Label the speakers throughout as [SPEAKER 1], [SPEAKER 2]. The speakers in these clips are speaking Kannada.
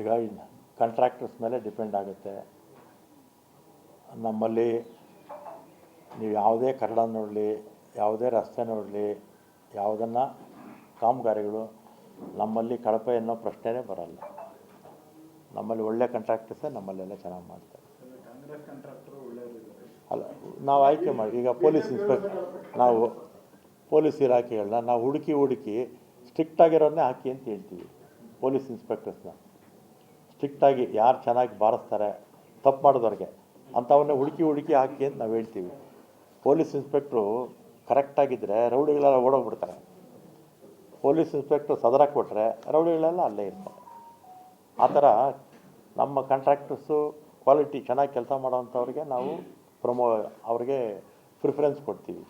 [SPEAKER 1] ಈಗ
[SPEAKER 2] ಕಾಂಟ್ರಾಕ್ಟರ್ಸ್ ಮೇಲೆ ಡಿಪೆಂಡ್ ಆಗುತ್ತೆ. ನಮ್ಮಲ್ಲಿ ನೀವು ಯಾವುದೇ ಕನ್ನಡ ನೋಡಲಿ ಯಾವುದೇ ರಸ್ತೆ ನೋಡಲಿ ಯಾವುದನ್ನು ಕಾಮಗಾರಿಗಳು ನಮ್ಮಲ್ಲಿ ಕಳಪೆ ಅನ್ನೋ ಪ್ರಶ್ನೆನೇ ಬರಲ್ಲ. ನಮ್ಮಲ್ಲಿ ಒಳ್ಳೆ ಕಾಂಟ್ರಾಕ್ಟರ್ಸೇ ನಮ್ಮಲ್ಲೆಲ್ಲ ಚೆನ್ನಾಗಿ ಮಾಡ್ತಾರೆ. ಅಲ್ಲ ನಾವು ಆಯ್ಕೆ ಮಾಡಿ ಈಗ ಪೊಲೀಸ್ ಇನ್ಸ್ಪೆಕ್ಟರ್ ನಾವು ಪೊಲೀಸ್ ಇಲಾಖೆಗಳನ್ನ ನಾವು ಹುಡುಕಿ ಹುಡುಕಿ ಸ್ಟ್ರಿಕ್ಟ್ ಆಗಿರೋನ್ನೇ ಹಾಕಿ ಅಂತ ಹೇಳ್ತೀವಿ ಪೊಲೀಸ್ ಇನ್ಸ್ಪೆಕ್ಟರ್ಸ್ನ. ಸ್ಟ್ರಿಕ್ಟಾಗಿ ಯಾರು ಚೆನ್ನಾಗಿ ಬಾರಿಸ್ತಾರೆ ತಪ್ಪು ಮಾಡಿದವ್ರಿಗೆ ಅಂಥವನ್ನೇ ಹುಡುಕಿ ಹುಡುಕಿ ಹಾಕಿ ಅಂತ ನಾವು ಹೇಳ್ತೀವಿ. ಪೊಲೀಸ್ ಇನ್ಸ್ಪೆಕ್ಟ್ರು ಕರೆಕ್ಟಾಗಿದ್ದರೆ ರೌಡಿಗಳೆಲ್ಲ ಓಡೋಗ್ಬಿಡ್ತಾರೆ. ಪೊಲೀಸ್ ಇನ್ಸ್ಪೆಕ್ಟ್ರು ಸದರ ಕೊಟ್ಟರೆ ರೌಡಿಗಳೆಲ್ಲ ಅಲ್ಲೇ ಇರ್ತಾರೆ. ಆ ಥರ ನಮ್ಮ ಕಾಂಟ್ರಾಕ್ಟರ್ಸು ಕ್ವಾಲಿಟಿ ಚೆನ್ನಾಗಿ ಕೆಲಸ ಮಾಡೋವಂಥವ್ರಿಗೆ ನಾವು ಪ್ರಮೋ ಅವ್ರಿಗೆ ಪ್ರಿಫರೆನ್ಸ್ ಕೊಡ್ತೀವಿ.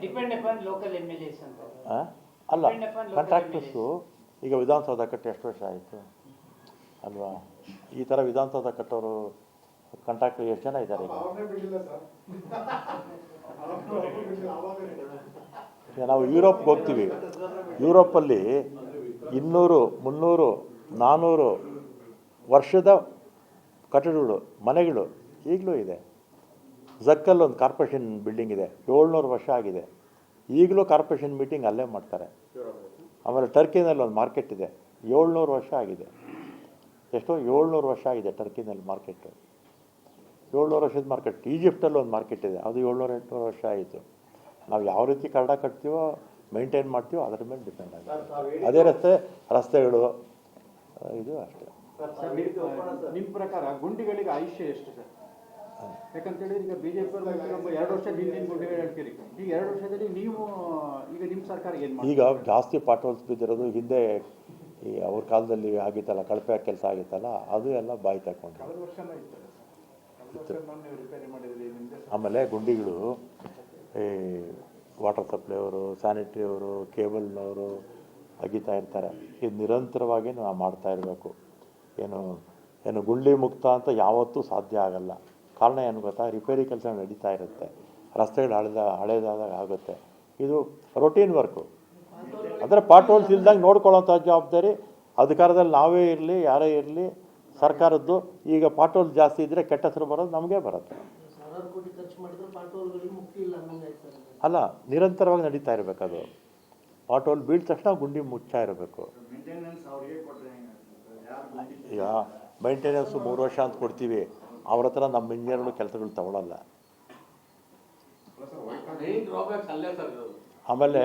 [SPEAKER 3] Depend upon local M L S ಅಂತ.
[SPEAKER 2] ಆ? ಅಲ್ಲ ಕಂಟ್ರಾಕ್ಟರ್ಸು ಈಗ ವಿಧಾನಸೌಧ ಕಟ್ಟಿ ಎಷ್ಟು ವರ್ಷ ಆಯಿತು? ಅಲ್ವಾ? ಈ ಥರ ವಿಧಾನಸೌಧ ಕಟ್ಟೋರು ಕಂಟ್ರಾಕ್ಟರ್ ಎಷ್ಟು ಜನ ಇದ್ದಾರೆ ಈಗ? ನಾವು ಯುರೋಪ್ಗೆ ಹೋಗ್ತೀವಿ. ಯುರೋಪಲ್ಲಿ ಇನ್ನೂರು ಮುನ್ನೂರು ನಾನ್ನೂರು ವರ್ಷದ ಕಟ್ಟಡಗಳು ಮನೆಗಳು ಈಗಲೂ ಇದೆ. ಝಕ್ಕಲ್ಲಿ ಒಂದು ಕಾರ್ಪೊರೇಷನ್ ಬಿಲ್ಡಿಂಗ್ ಇದೆ. ಏಳ್ನೂರು ವರ್ಷ ಆಗಿದೆ. ಈಗಲೂ ಕಾರ್ಪೊರೇಷನ್ ಮೀಟಿಂಗ್ ಅಲ್ಲೇ ಮಾಡ್ತಾರೆ. ಆಮೇಲೆ ಟರ್ಕಿನಲ್ಲಿ ಒಂದು ಮಾರ್ಕೆಟ್ ಇದೆ. ಏಳ್ನೂರು ವರ್ಷ ಆಗಿದೆ. ಎಷ್ಟೋ ಏಳ್ನೂರು ವರ್ಷ ಆಗಿದೆ ಟರ್ಕಿನಲ್ಲಿ ಮಾರ್ಕೆಟು. ಏಳ್ನೂರು ವರ್ಷದ ಮಾರ್ಕೆಟ್. ಈಜಿಪ್ಟಲ್ಲಿ ಒಂದು ಮಾರ್ಕೆಟ್ ಇದೆ. ಅದು ಏಳ್ನೂರು ಎಂಟುನೂರು ವರ್ಷ ಆಯಿತು. ನಾವು ಯಾವ ರೀತಿ ಕನ್ನಡ ಕಟ್ತೀವೋ ಮೇಂಟೈನ್ ಮಾಡ್ತೀವೋ ಅದರ ಮೇಲೆ ಡಿಪೆಂಡ್ ಆಗುತ್ತೆ. ಅದೇ ರಸ್ತೆ ರಸ್ತೆಗಳು ಇದು ಅಷ್ಟೇ.
[SPEAKER 4] ನಿಮ್ಮ- ನಿಮ್ಮ ಪ್ರಕಾರ ಗುಂಡಿಗಳಿಗೆ ಆಯುಷ್ಯ ಎಷ್ಟು ಸರ್? ಯಾಕಂತೇಳಿ ಈಗ ಬಿಜೆಪಿ ಎರಡು ವರ್ಷ ಹಿಂದಿನ ಹೇಳ್ತೀರಿ. ಈಗ ಎರಡು ವರ್ಷದಲ್ಲಿ ನೀವು ಈಗ ನಿಮ್ಮ ಸರ್ಕಾರ ಏನು ಮಾಡಿ
[SPEAKER 2] ಈಗ ಜಾಸ್ತಿ ಪಾಟೋಲ್ಸ್ ಬಿದ್ದಿರೋದು ಹಿಂದೆ ಈ ಅವ್ರ ಕಾಲದಲ್ಲಿ ಆಗಿತ್ತಲ್ಲ ಕಳಪೆ ಕೆಲಸ ಆಗಿತ್ತಲ್ಲ ಅದು ಎಲ್ಲ ಬಾಯಿ ತಗೊಂಡು ಆಮೇಲೆ ಗುಂಡಿಗಳು ಈ ವಾಟರ್ ಸಪ್ಲೈ ಅವರು ಸ್ಯಾನಿಟ್ರಿ ಅವರು ಕೇಬಲ್ನವರು ಅಗಿತಾ ಇರ್ತಾರೆ. ಇದು ನಿರಂತರವಾಗಿ ನಾವು ಮಾಡ್ತಾ ಇರಬೇಕು. ಏನು ಏನು ಗುಂಡಿ ಮುಕ್ತ ಅಂತ ಯಾವತ್ತೂ ಸಾಧ್ಯ ಆಗಲ್ಲ. ಕಾರಣ ಏನು ಗೊತ್ತಾ? ರಿಪೇರಿ ಕೆಲಸ ನಡೀತಾ ಇರುತ್ತೆ. ರಸ್ತೆಗಳು ಹಳೆದ ಹಳೇದಾದಾಗ ಆಗುತ್ತೆ. ಇದು ರೊಟೀನ್ ವರ್ಕು ಅಂದರೆ ಪಾಟ್ ಹೋಲ್ಸ್ ಇಲ್ದಂಗೆ ನೋಡ್ಕೊಳ್ಳೋಂಥ ಜವಾಬ್ದಾರಿ ಅಧಿಕಾರದಲ್ಲಿ ನಾವೇ ಇರಲಿ ಯಾರೇ ಇರಲಿ ಸರ್ಕಾರದ್ದು. ಈಗ ಪಾಟ್ ಹೋಲ್ಸ್ ಜಾಸ್ತಿ ಇದ್ದರೆ ಕೆಟ್ಟ ಹೆಸರು ಬರೋದು ನಮಗೆ ಬರುತ್ತೆ. ಅಲ್ಲ ನಿರಂತರವಾಗಿ ನಡೀತಾ ಇರಬೇಕು ಅದು. ಪಾಟೋಲ್ ಬೀಳ್ದ ತಕ್ಷಣ ಗುಂಡಿ ಮುಚ್ಚಾ ಇರಬೇಕು. ಈಗ ಮೈಂಟೆನೆನ್ಸು ಮೂರು ವರ್ಷ ಅಂತ ಕೊಡ್ತೀವಿ. ಅವ್ರ ಹತ್ರ ನಮ್ಮ ಇಂಜಿನಿಯರ್ಗಳು ಕೆಲಸಗಳು ತಗೊಳ್ಳಲ್ಲ. ಆಮೇಲೆ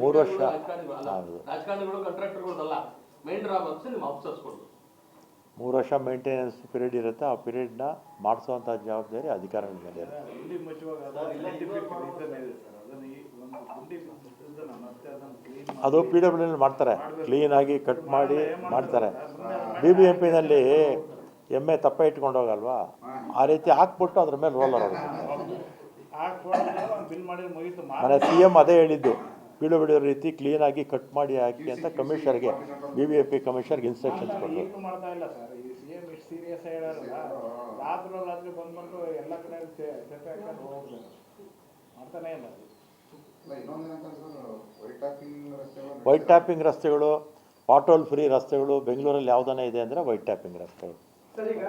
[SPEAKER 2] ಮೂರು ವರ್ಷ. ಮೂರು ವರ್ಷ ಮೇಂಟೆನೆನ್ಸ್ ಪೀರಿಯಡ್ ಇರುತ್ತೆ. ಆ ಪೀರಿಯಡ್ನ ಮಾಡಿಸುವಂಥ ಜವಾಬ್ದಾರಿ ಅಧಿಕಾರಿಗಳ ಮೇಲೆ
[SPEAKER 1] ಅದು
[SPEAKER 2] ಪಿ ಡಬ್ಲ್ಯೂ ಮಾಡ್ತಾರೆ. ಕ್ಲೀನಾಗಿ ಕಟ್ ಮಾಡಿ ಮಾಡ್ತಾರೆ. ಬಿ ಬಿ ಎಂ ಪಿನಲ್ಲಿ ಎಮ್ಮೆ ತಪ್ಪ ಇಟ್ಕೊಂಡು ಹೋಗಲ್ವಾ ಆ ರೀತಿ ಹಾಕ್ಬಿಟ್ಟು ಅದ್ರ ಮೇಲೆ ರೋಲರ್ ಮನೆ ಸಿ ಎಂ ಅದೇ ಹೇಳಿದ್ದು. ಬೀಳು ಬಿಡೋ ರೀತಿ ಕ್ಲೀನಾಗಿ ಕಟ್ ಮಾಡಿ ಹಾಕಿ ಅಂತ ಕಮಿಷನರ್ಗೆ ಬಿ ಬಿ ಎಫ್ ಪಿ ಕಮಿಷನರ್ಗೆ ಇನ್ಸ್ಟ್ರಕ್ಷನ್ಸ್ ಕೊಟ್ಟರು. ವೈಟ್ ಟ್ಯಾಪಿಂಗ್ ರಸ್ತೆಗಳು ಪಾಟೋಲ್ ಫ್ರೀ ರಸ್ತೆಗಳು ಬೆಂಗಳೂರಲ್ಲಿ ಯಾವ್ದಾನ ಇದೆ ಅಂದರೆ ವೈಟ್ ಟ್ಯಾಪಿಂಗ್ ರಸ್ತೆಗಳು.
[SPEAKER 4] ಸರ್ ಈಗ